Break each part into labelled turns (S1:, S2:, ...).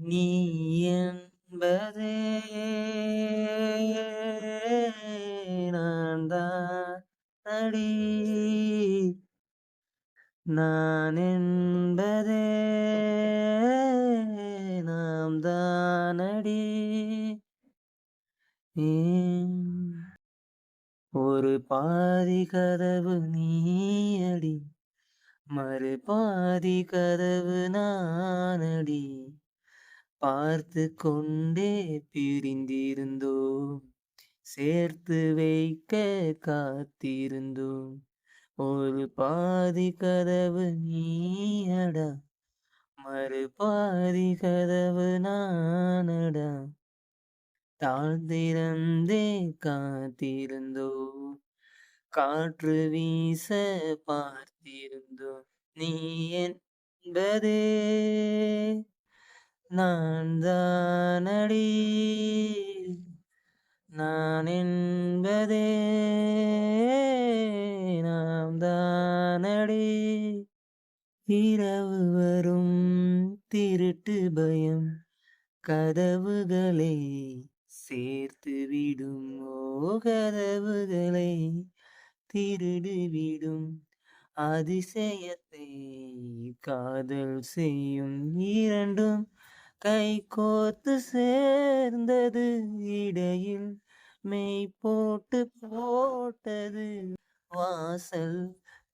S1: நீ என்பதே நான் தான் அடி. நான் என்பதே நாம் தானடி ஏன்? ஒரு பாதி கதவு நீயடி மறு பாதி கதவு நானடி பார்த்து கொண்டே பிரிந்திருந்தோம். சேர்த்து வைக்க காத்திருந்தோம். ஒரு பாதி கதவு நீயடா மறு பாதி கதவு நானடா. தாழ்ந்திருந்தே காத்திருந்தோம். காற்று வீச பார்த்திருந்தோம். நீ என்பதே நான் தானடி நான் என்பதே நாம் தானடி இரவு வரும் திருட்டு பயம். கதவுகளை சேர்த்து விடும் ஓ கதவுகளை திருடு விடும். அதிசயத்தை காதல் செய்யும் இரண்டும் கை கோத்து சேர்ந்தது இடையில் மெய் போட்டு போட்டது. வாசல்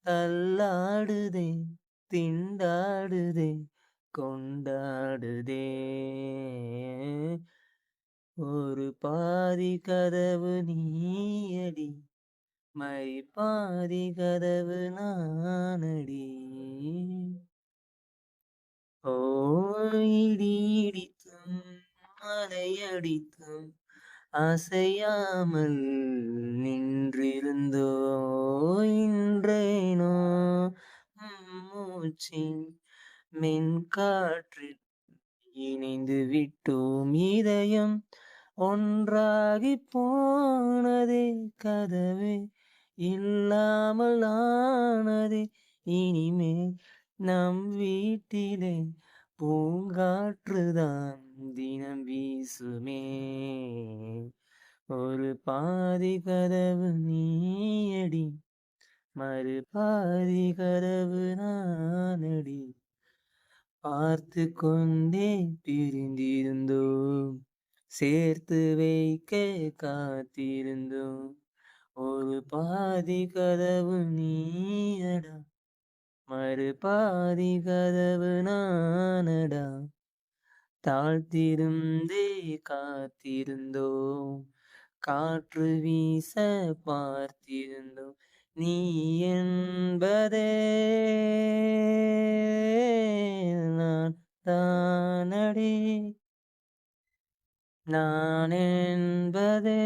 S1: தள்ளாடுதே திண்டாடுதே கொண்டாடுதே. ஒரு பாதி கதவு நீயடி மை பாதி கதவு நானடி. மலையடித்தும் அசையாமல் நின்றிருந்தோ இன்றேனோ? மூச்சின் மென்காற்றில் இணைந்து விட்டோம் இதயம். ஒன்றாகி போனதே கதவே இல்லாமல் ஆனதே இனிமேல் நம் வீட்டிலே பூங்காற்றுதான். தினம் ஒரு பாதி கதவு நீயடி மறு பாதி கதவு நானடி. பார்த்து கொண்டே பிரிந்திருந்தோம் சேர்த்து வைக்க காத்திருந்தோம். ஒரு பாதி கதவு நீயடா மறு பாதி கதவு நானடா. தாழ்த்திருந்தே காத்திருந்தோம். காற்று வீச பார்த்திருந்தோம். நீ என்பதே நான் தானடே. நான் என்பதே